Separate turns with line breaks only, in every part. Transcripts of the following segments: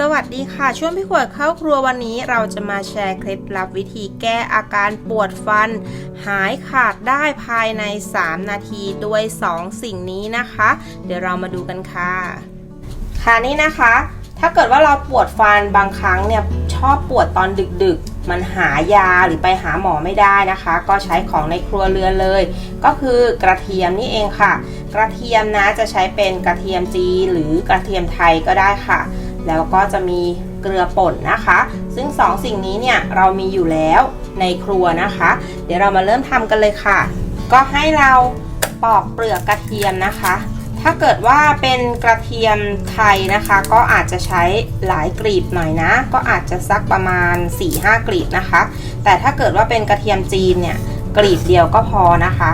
สวัสดีค่ะ ช่วงพี่ขวดเข้าครัววันนี้เราจะมาแชร์เคล็ดลับวิธีแก้อาการปวดฟัน หายขาดได้ภายใน 3 นาทีด้วย 2 สิ่งนี้นะคะ เดี๋ยวเรามาดูกันค่ะ ค่ะนี่นะคะ ถ้าเกิดว่าเราปวดฟันบางครั้งเนี่ยชอบปวดตอนดึกๆ มันหายาหรือไปหาหมอไม่ได้นะคะ ก็ใช้ของในครัวเรือนเลย ก็คือกระเทียมนี่เองค่ะ กระเทียมนะจะใช้เป็นกระเทียมจีนหรือกระเทียมไทยก็ได้ค่ะ แล้วก็จะมีเกลือป่นนะคะ ซึ่ง2สิ่งนี้เนี่ยเรามีอยู่แล้วในครัวนะคะ เดี๋ยวเรามาเริ่มทำกันเลยค่ะ ก็ให้เราปอกเปลือกกระเทียมนะคะ ถ้าเกิดว่าเป็นกระเทียมไทยนะคะ ก็อาจจะใช้หลายกลีบหน่อยนะ ก็อาจจะสักประมาณ 4-5 กลีบนะคะ แต่ถ้าเกิดว่าเป็นกระเทียมจีนเนี่ยกลีบเดียวก็พอนะคะ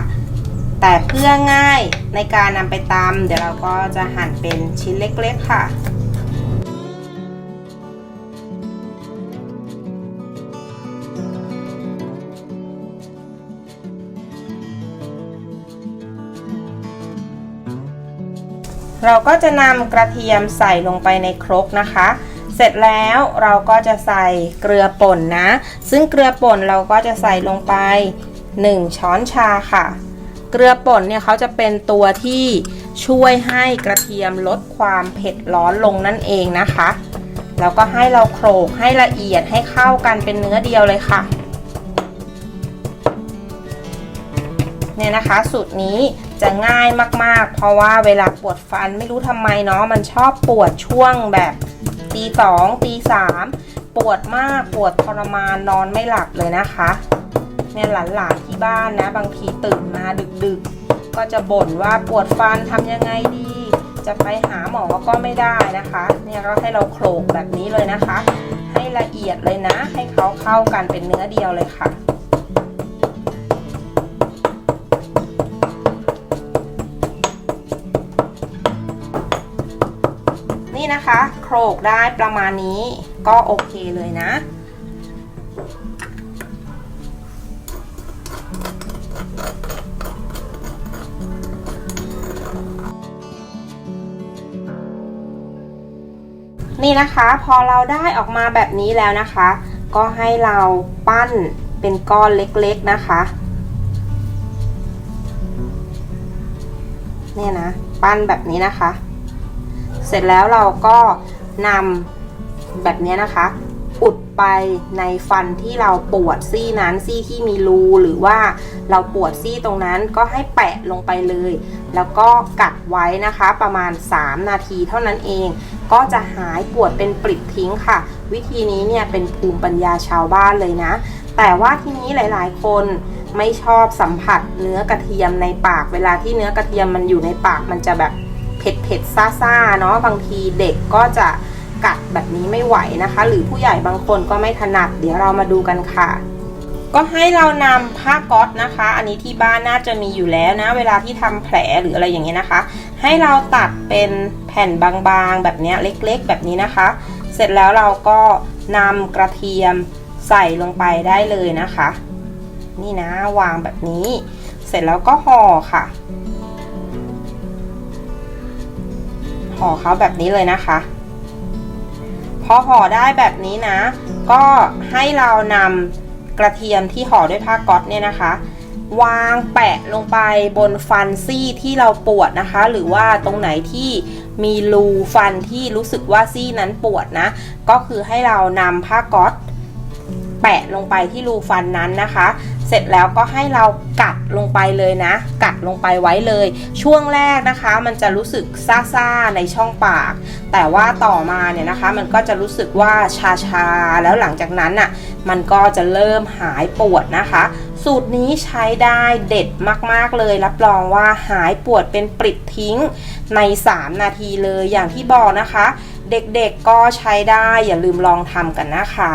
แต่เพื่อง่ายในการนำไปตำเดี๋ยวเราก็จะหั่นเป็นชิ้นเล็กๆค่ะ เราก็จะนำกระเทียมใส่ลงไปในครกนะคะ เสร็จแล้วเราก็จะใส่เกลือป่นนะ ซึ่งเกลือป่นเราก็จะใส่ลงไป 1 ช้อนชาค่ะ เกลือป่นเนี่ยเขาจะเป็นตัวที่ช่วยให้กระเทียมลดความเผ็ดร้อนลงนั่นเองนะคะ แล้วก็ให้เราโขลกให้ละเอียดให้เข้ากันเป็นเนื้อเดียวเลยค่ะเนี่ยนะคะสูตรนี้ จะง่ายมากๆ เพราะว่าเวลาปวดฟันไม่รู้ทำไมเนาะมันชอบปวดช่วงแบบตีสองตีสามปวดมากปวดทรมานนอนไม่หลับเลยนะคะเนี่ยหลานๆที่บ้านนะ บางทีตื่นมาดึกๆ ก็จะบ่นว่าปวดฟันทำยังไงดี จะไปหาหมอก็ไม่ได้นะคะ เนี่ยก็ให้เราโขลกแบบนี้เลยนะคะ ให้ละเอียดเลยนะ ให้เขาเข้ากันเป็นเนื้อเดียวเลยค่ะ นี่นะคะโขลกได้ประมาณนี้ก็โอเคเลยนะ นี่นะคะพอเราได้ออกมาแบบนี้แล้วนะคะ ก็ให้เราปั้นเป็นก้อนเล็กๆนะคะเนี่ยนะ ปั้นแบบนี้นะคะ เสร็จแล้วเราก็นำแบบนี้นะคะ อุดไปในฟันที่เราปวดซี่นั้นซี่ที่มีรูหรือว่าเราปวดซี่ตรงนั้นก็ให้แปะลงไปเลย แล้วก็กัดไว้นะคะประมาณ 3 นาทีเท่านั้นเอง ก็จะหายปวดเป็นปลิดทิ้งค่ะ วิธีนี้เนี่ยเป็นภูมิปัญญาชาวบ้านเลยนะ แต่ว่าทีนี้หลาย ๆ คนไม่ชอบสัมผัสเนื้อกระเทียมในปาก เวลาที่เนื้อกระเทียมมันอยู่ในปากมันจะแบบ เผ็ดเผ็ดซ่าซ่าเนาะบางทีเด็กก็จะกัดแบบนี้ไม่ไหวนะคะ หรือผู้ใหญ่บางคนก็ไม่ถนัด เดี๋ยวเรามาดูกันค่ะ ก็ให้เรานำผ้าก๊อตนะคะ อันนี้ที่บ้านน่าจะมีอยู่แล้วนะ เวลาที่ทำแผลหรืออะไรอย่างเงี้ยนะคะ ให้เราตัดเป็นแผ่นบางๆแบบนี้เล็กๆ แบบนี้นะคะ เสร็จแล้วเราก็นำกระเทียมใส่ลงไปได้เลยนะคะ นี่นะวางแบบนี้ เสร็จแล้วก็ห่อค่ะ ห่อเขาแบบนี้เลยนะคะ พอห่อได้แบบนี้นะ ก็ให้เรานำกระเทียมที่ห่อด้วยผ้าก๊อตเนี่ยนะคะ วางแปะลงไปบนฟันซี่ที่เราปวดนะคะ หรือว่าตรงไหนที่มีรูฟันที่รู้สึกว่าซี่นั้นปวดนะ ก็คือให้เรานำผ้าก๊อตแปะลงไปที่รูฟันนั้นนะคะ เสร็จแล้วก็ให้เรากัดลงไปเลยนะ กัดลงไปไว้เลย ช่วงแรกนะคะ มันจะรู้สึกซ่าๆในช่องปาก แต่ว่าต่อมาเนี่ยนะคะ มันก็จะรู้สึกว่าชาๆแล้วหลังจากนั้นน่ะมันก็จะเริ่มหายปวดนะคะ สูตรนี้ใช้ได้เด็ดมากๆเลย รับรองว่าหายปวดเป็นปลิดทิ้งใน 3 นาทีเลยอย่างที่บอกนะคะ เด็กๆก็ใช้ได้อย่าลืมลองทำกันนะคะ